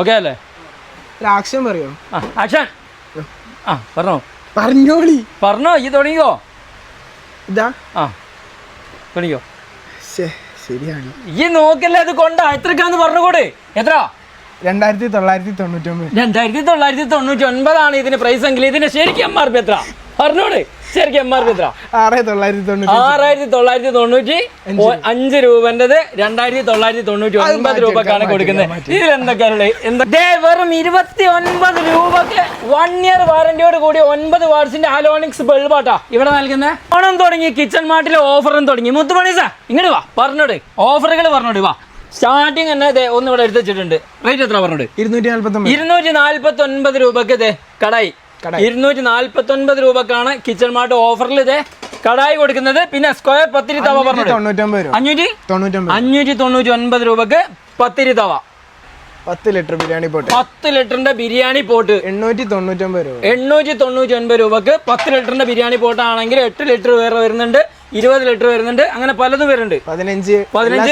Okay അല്ലേ? Action പറയോ? ആ ആക്ഷൻ. ആ പറഞ്ഞോ. പറഞ്ഞോളി. പറഞ്ഞോ ഈ തുടങ്ങിയോ ഇതാ. ആ തുടങ്ങിയോ ശരിയാണ്. ഈ നോക്കല്ലേ അത് കൊണ്ടാ എത്രക്കാന്ന് പറഞ്ഞുകൂടെ? എത്ര? രണ്ടായിരത്തി തൊള്ളായിരത്തി തൊണ്ണൂറ്റി ഒമ്പത് രണ്ടായിരത്തി തൊള്ളായിരത്തി തൊണ്ണൂറ്റി ഒൻപതാണ് ഇതിന് പ്രൈസ് എങ്കിൽ. ഇതിന് ശരിക്കും എം ആർ പി എത്ര? പറഞ്ഞോട്. ശരിക്കും എം ആർ പി എത്ര ആറ് തൊള്ളായിരത്തി തൊണ്ണൂറ്റി ആറായിരത്തി തൊള്ളായിരത്തി തൊണ്ണൂറ്റി അഞ്ച് രൂപന്റെത് രണ്ടായിരത്തി തൊള്ളായിരത്തി തൊണ്ണൂറ്റി ഒൻപത് രൂപക്കാണ് കൊടുക്കുന്നത്. ഇതിൽ എന്തൊക്കെയാണ് എന്താ വെറും ഇരുപത്തി ഒൻപത് രൂപക്ക് വൺ ഇയർ വാറന്റിയോട് കൂടി ഒൻപത് വാട്സിന്റെ അലോണിക്സ് ബൾബാട്ടാ ഇവിടെ നൽകുന്നത് ഓണം തുടങ്ങി കിച്ചൺ മാർട്ടിലെ ഓഫറും തുടങ്ങി. മുത്തുമണി സാർ ഇങ്ങോട്ട് വാ പറഞ്ഞോട്. ഓഫറുകൾ പറഞ്ഞോട് വാ. സ്റ്റാർട്ടിങ് തന്നെ ദേ ഒന്ന് ഇവിടെ എടുത്ത് വെച്ചിട്ടുണ്ട്. റേറ്റ് എത്ര പറഞ്ഞോട്? ഇരുന്നൂറ്റി നാൽപ്പത്തി ഇരുന്നൂറ്റി നാൽപ്പത്തി ഒൻപത് രൂപക്ക് കടായി. ഇരുന്നൂറ്റി നാൽപ്പത്തി ഒൻപത് രൂപക്കാണ് കിച്ചൺ മാർട്ട് ഓഫറിൽ ഇത് കടായി കൊടുക്കുന്നത്. പിന്നെ സ്ക്വയർ പത്തിരി തവ പറഞ്ഞു അഞ്ഞൂറ്റി? തൊണ്ണൂറ്റി ഒൻപത് രൂപക്ക് പത്തിരി തവ. പത്ത് ലിറ്റർ ബിരിയാണി പോട്ട്. പത്ത് ലിറ്ററിന്റെ ബിരിയാണി പോട്ട്. എണ്ണൂറ്റി തൊണ്ണൂറ്റൊമ്പത് രൂപ. എണ്ണൂറ്റി തൊണ്ണൂറ്റി ഒൻപത് രൂപക്ക് പത്ത് ലിറ്ററിന്റെ ബിരിയാണി പോട്ടാണെങ്കിൽ എട്ട് ലിറ്റർ വേറെ വരുന്നുണ്ട് ഇരുപത് ലിറ്റർ വരുന്നുണ്ട് അങ്ങനെ പലതും വരുന്നുണ്ട്. പതിനഞ്ച് പതിനഞ്ച്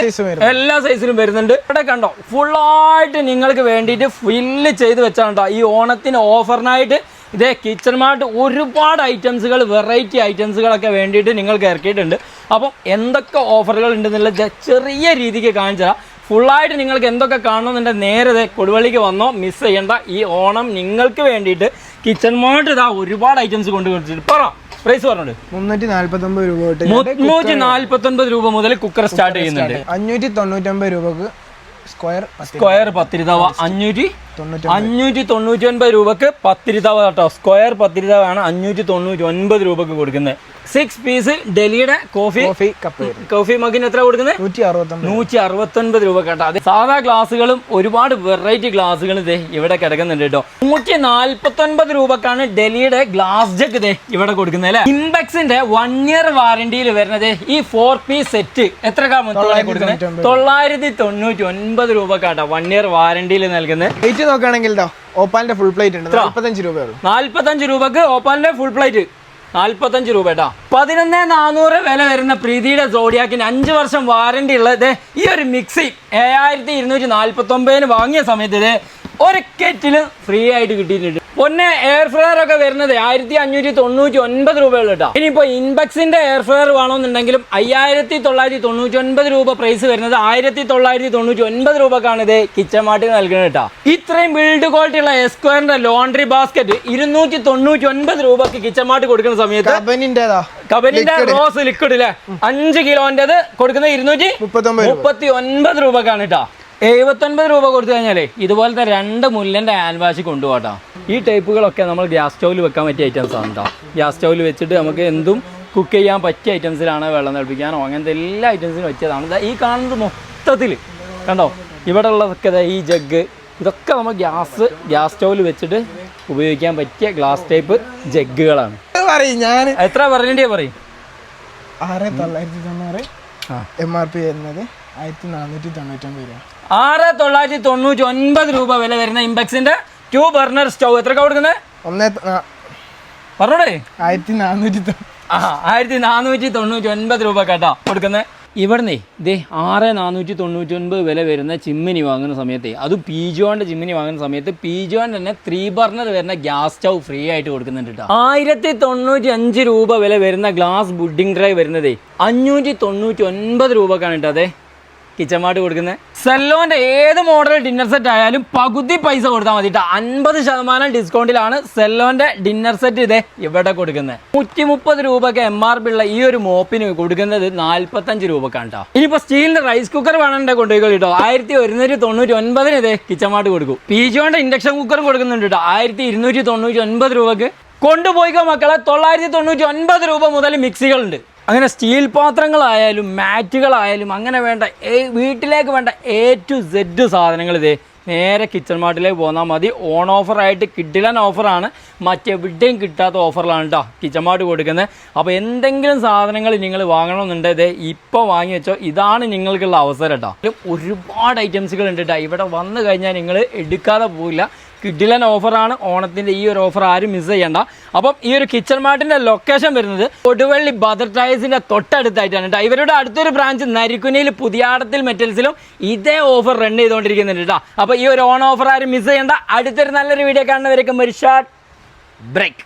എല്ലാ സൈസിലും വരുന്നുണ്ട്. ഇവിടെ കണ്ടോ ഫുള്ളായിട്ട് നിങ്ങൾക്ക് വേണ്ടിയിട്ട് ഫില്ല് ചെയ്ത് വെച്ചാണ് കേട്ടോ ഈ ഓണത്തിന് ഓഫറിനായിട്ട് ഇതേ കിച്ചൺ മാർട്ട് ഒരുപാട് ഐറ്റംസുകൾ വെറൈറ്റി ഐറ്റംസുകളൊക്കെ വേണ്ടിയിട്ട് നിങ്ങൾക്ക് ഇറക്കിയിട്ടുണ്ട്. അപ്പം എന്തൊക്കെ ഓഫറുകൾ ഉണ്ടെന്നുള്ള ചെറിയ രീതിക്ക് കാണിച്ചാൽ ഫുള്ളായിട്ട് നിങ്ങൾക്ക് എന്തൊക്കെ കാണണമെന്നുണ്ടെങ്കിൽ നേരെ ദേ കൊടുവള്ളിക്ക് വന്നോ മിസ് ചെയ്യേണ്ട. ഈ ഓണം നിങ്ങൾക്ക് വേണ്ടിയിട്ട് കിച്ചൺ മാർട്ട് ഇതാ ഒരുപാട് ഐറ്റംസ് കൊണ്ട് കൊടുത്തിട്ട് പറ പ്രൈസ് പറഞ്ഞോണ്ട് മുന്നൂറ്റി നാല്പത്തൊമ്പത് രൂപ മുന്നൂറ്റി രൂപ മുതൽ കുക്കർ സ്റ്റാർട്ട് ചെയ്യുന്നുണ്ട്. അഞ്ഞൂറ്റി തൊണ്ണൂറ്റൊമ്പത് രൂപക്ക് സ്ക്വയർ പത്തിരിതവ അഞ്ഞൂറ്റി തൊണ്ണൂറ്റി അഞ്ഞൂറ്റി തൊണ്ണൂറ്റി ഒൻപത് രൂപക്ക് പത്തിരിതവ കേട്ടോ. സ്ക്വയർ പത്തിരിതവയാണ് അഞ്ഞൂറ്റി തൊണ്ണൂറ്റി ഒൻപത് രൂപക്ക് കൊടുക്കുന്നത്. സിക്സ് പീസ് ഡൽഹിയുടെ കോഫി കോഫി കപ്പ് കോഫി മഗിന് എത്ര കൊടുക്കുന്നത് നൂറ്റി അറുപത്തൊമ്പത് നൂറ്റി അറുപത്തൊൻപത് രൂപ കേട്ടോ. അതെ സാധാ ഗ്ലാസ്സുകളും ഒരുപാട് വെറൈറ്റി ഗ്ലാസ്സുകൾ ഇതേ ഇവിടെ കിടക്കുന്നുണ്ട് കേട്ടോ. നൂറ്റി നാൽപ്പത്തൊൻപത് രൂപക്കാണ് ഡൽഹിയുടെ ഗ്ലാസ് ജഗ് ഇതേ ഇവിടെ കൊടുക്കുന്നത് അല്ലേ? ഇംബെക്സിന്റെ വൺ ഇയർ വാറന്റിയിൽ വരുന്നത് ഈ ഫോർ പീസ് സെറ്റ് എത്ര കൊടുക്കുന്നത് തൊള്ളായിരത്തി തൊണ്ണൂറ്റി ഒൻപത് രൂപ കേട്ടോ. വൺ ഇയർ വാറന്റിയിൽ നൽകുന്നത് നോക്കുകയാണെങ്കിൽ ഓപ്പാലിന്റെ ഫുൾ പ്ലേറ്റ് ഉണ്ട്. നാല്പത്തഞ്ച് രൂപയുള്ളൂ നാല്പത്തഞ്ച് രൂപക്ക് ഓപ്പാലിന്റെ ഫുൾ പ്ലേറ്റ് നാൽപ്പത്തഞ്ച് രൂപ കേട്ടോ പതിനൊന്ന് നാനൂറ് വില വരുന്ന പ്രീതിയുടെ സോഡിയാക്കിന് അഞ്ച് വർഷം വാറണ്ടി ഉള്ളത് ഈ ഒരു മിക്സി ഏഴായിരത്തി ഇരുന്നൂറ്റി നാൽപ്പത്തി ഒമ്പതിന് വാങ്ങിയ സമയത്ത് ഇത് ഒരു കെറ്റിൽ ഫ്രീ ആയിട്ട് കിട്ടിയിട്ടുണ്ട്. പൊന്നെ എയർ ഫ്രയർ ഒക്കെ വരുന്നത് ആയിരത്തി അഞ്ഞൂറ്റി തൊണ്ണൂറ്റി ഒൻപത് രൂപയുള്ള കേട്ടോ ഇനിയിപ്പോ ഇൻബക്സിന്റെ എയർ ഫ്രയർ വേണമെന്നുണ്ടെങ്കിലും അയ്യായിരത്തി തൊള്ളായിരത്തി തൊണ്ണൂറ്റി ഒൻപത് രൂപ പ്രൈസ് വരുന്നത് ആയിരത്തി തൊള്ളായിരത്തി തൊണ്ണൂറ്റി ഒൻപത് രൂപക്കാണ് ഇത് കിച്ചൺ മാർട്ടിൽ നൽകുന്നത് കേട്ടോ ഇത്രയും ബിൽഡ് ക്വാളിറ്റി ഉള്ള എസ്ക്വയറിന്റെ ലോണ്ടറി ബാസ്ക്കറ്റ് ഇരുന്നൂറ്റി തൊണ്ണൂറ്റി ഒൻപത് രൂപക്ക് കിച്ചൺ മാർട്ട് കൊടുക്കുന്ന സമയത്ത് കബനിന്റെ റോസ് ലിക്വിഡ് അല്ലേ അഞ്ച് കിലോന്റേത് കൊടുക്കുന്നത് ഇരുന്നൂറ്റി മുപ്പത്തി ഒൻപത് രൂപക്കാണ് കേട്ടോ എഴുപത്തൊൻപത് രൂപ കൊടുത്തു കഴിഞ്ഞാലേ ഇതുപോലത്തെ രണ്ട് മുല്ലന്റെ ഹാൻഡ് വാഷ് കൊണ്ടുപോകട്ടോ. ഈ ടൈപ്പുകളൊക്കെ നമ്മൾ ഗ്യാസ് സ്റ്റൗവിൽ വെക്കാൻ പറ്റിയ ഐറ്റംസ് ആണ് കേട്ടോ ഗ്യാസ് സ്റ്റൗവിൽ വെച്ചിട്ട് നമുക്ക് എന്തും കുക്ക് ചെയ്യാൻ പറ്റിയ ഐറ്റംസിലാണ് വെള്ളം തിളപ്പിക്കാനോ അങ്ങനത്തെ എല്ലാ ഐറ്റംസിനും വെച്ചതാണ് ഈ കാണുന്നത് മൊത്തത്തിൽ കണ്ടോ? ഇവിടെ ഉള്ളതൊക്കെ ഈ ജഗ് ഇതൊക്കെ നമ്മൾ ഗ്യാസ് ഗ്യാസ് സ്റ്റൗവിൽ വെച്ചിട്ട് ഉപയോഗിക്കാൻ പറ്റിയ ഗ്ലാസ് ടൈപ്പ് ജഗ്ഗുകളാണ് പറയും ഞാൻ എത്ര പറഞ്ഞേ പറയും? ആറ് തൊള്ളായിരത്തി തൊണ്ണൂറ് ആ. എം ആർ പി വരുന്നത് ആയിരത്തി നാനൂറ്റി തൊണ്ണൂറ്റൊമ്പത് രൂപ ആറ് തൊള്ളായിരത്തി തൊണ്ണൂറ്റി ഒൻപത് രൂപ വില വരുന്ന ഇമ്പെക്സിന്റെ ടു ബർണർ സ്റ്റൗ. എത്ര കൊടുക്കുന്നത് ഒന്നേ പറഞ്ഞോടേ. ആയിരത്തി നാനൂറ്റി ആ ആയിരത്തി നാനൂറ്റി തൊണ്ണൂറ്റി ഒൻപത് രൂപ കേട്ടോ കൊടുക്കുന്നത് ഇവിടുന്ന് ദേ ആറ് നാനൂറ്റി തൊണ്ണൂറ്റി ഒൻപത് വില വരുന്ന ചിമ്മിനി വാങ്ങുന്ന സമയത്ത് പി പീജോന്റെ ചിമ്മിനി വാങ്ങുന്ന സമയത്ത് പീജോൻ തന്നെ ത്രീ ബർണർ വരുന്ന ഗ്യാസ് സ്റ്റൗ ഫ്രീ ആയിട്ട് കൊടുക്കുന്നുണ്ട് കേട്ടോ. ആയിരത്തി തൊണ്ണൂറ്റി അഞ്ച് രൂപ വില വരുന്ന ഗ്ലാസ് ബുഡിംഗ് ഡ്രൈ വരുന്നതേ അഞ്ഞൂറ്റി തൊണ്ണൂറ്റി ഒൻപത് രൂപക്കാണ് കേട്ടോ അതെ. കിച്ചൺ മാർട്ട് കൊടുക്കുന്നത് സെല്ലോന്റെ ഏത് മോഡൽ ഡിന്നർ സെറ്റ് ആയാലും പകുതി പൈസ കൊടുത്താൽ മതി അൻപത് ശതമാനം ഡിസ്കൗണ്ടിലാണ് സെല്ലോന്റെ ഡിന്നർ സെറ്റ് ഇതേ ഇവിടെ കൊടുക്കുന്നത് നൂറ്റി മുപ്പത് രൂപക്ക് എം ആർ പി ഉള്ള ഈ ഒരു മോപ്പിന് കൊടുക്കുന്നത് നാല്പത്തഞ്ച് രൂപക്കാണ് കേട്ടോ ഇനിയിപ്പോ സ്റ്റീലിന്റെ റൈസ് കുക്കർ വേണമെന്നുണ്ടെ കൊണ്ടുപോയി കേട്ടോ ആയിരത്തി ഒരുന്നൂറ്റി തൊണ്ണൂറ്റി ഒൻപതിന് ഇതേ കിച്ചൺ മാർട്ട് കൊടുക്കും. പീജോന്റെ ഇൻഡക്ഷൻ കുക്കറും കൊടുക്കുന്നുണ്ട് കേട്ടോ ആയിരത്തി ഇരുന്നൂറ്റി തൊണ്ണൂറ്റി ഒൻപത് രൂപക്ക്. കൊണ്ടുപോയിക്കോ മക്കളെ. തൊള്ളായിരത്തി തൊണ്ണൂറ്റി ഒൻപത് രൂപ മുതൽ മിക്സികളുണ്ട് അങ്ങനെ സ്റ്റീൽ പാത്രങ്ങളായാലും മാറ്റുകളായാലും അങ്ങനെ വേണ്ട ഏ- വീട്ടിലേക്ക് വേണ്ട എ ടു സെഡ് സാധനങ്ങൾ ഇതേ നേരെ കിച്ചൺ മാർട്ടിലേക്ക് പോന്നാൽ മതി. ഓൺ ഓഫറായിട്ട് കിഡിലൻ ഓഫറാണ് മറ്റെവിടെയും കിട്ടാത്ത ഓഫറിലാണ് കേട്ടോ കിച്ചൺ മാർട്ട് കൊടുക്കുന്നത്. അപ്പോൾ എന്തെങ്കിലും സാധനങ്ങൾ നിങ്ങൾ വാങ്ങണമെന്നുണ്ടെങ്കിൽ ഇപ്പോൾ വാങ്ങി വെച്ചോ. ഇതാണ് നിങ്ങൾക്കുള്ള അവസരം കേട്ടോ ഒരുപാട് ഐറ്റംസുകൾ ഉണ്ട് കേട്ടോ ഇവിടെ വന്നു കഴിഞ്ഞാൽ നിങ്ങൾ എടുക്കാതെ പോവില്ല. കിഡിലൻ ഓഫറാണ്. ഓണത്തിന്റെ ഈ ഒരു ഓഫർ ആരും മിസ് ചെയ്യണ്ട. അപ്പം ഈ ഒരു കിച്ചൺ മാർട്ടിന്റെ ലൊക്കേഷൻ വരുന്നത് കൊടുവള്ളി ബദർ ടൈസിന്റെ തൊട്ടടുത്തായിട്ടാണ് കേട്ടോ ഇവരുടെ അടുത്തൊരു ബ്രാഞ്ച് നരിക്കുനിയിൽ പുതിയാടത്തിൽ മെറ്റൽസിലും ഇതേ ഓഫർ റൺ ചെയ്തുകൊണ്ടിരിക്കുന്നുണ്ട് കേട്ടോ അപ്പോൾ ഈ ഒരു ഓൺ ഓഫർ ആരും മിസ് ചെയ്യണ്ട. അടുത്തൊരു നല്ലൊരു വീഡിയോ കാണുന്നവരേക്കും ഒരു ഷോർട്ട് ബ്രേക്ക്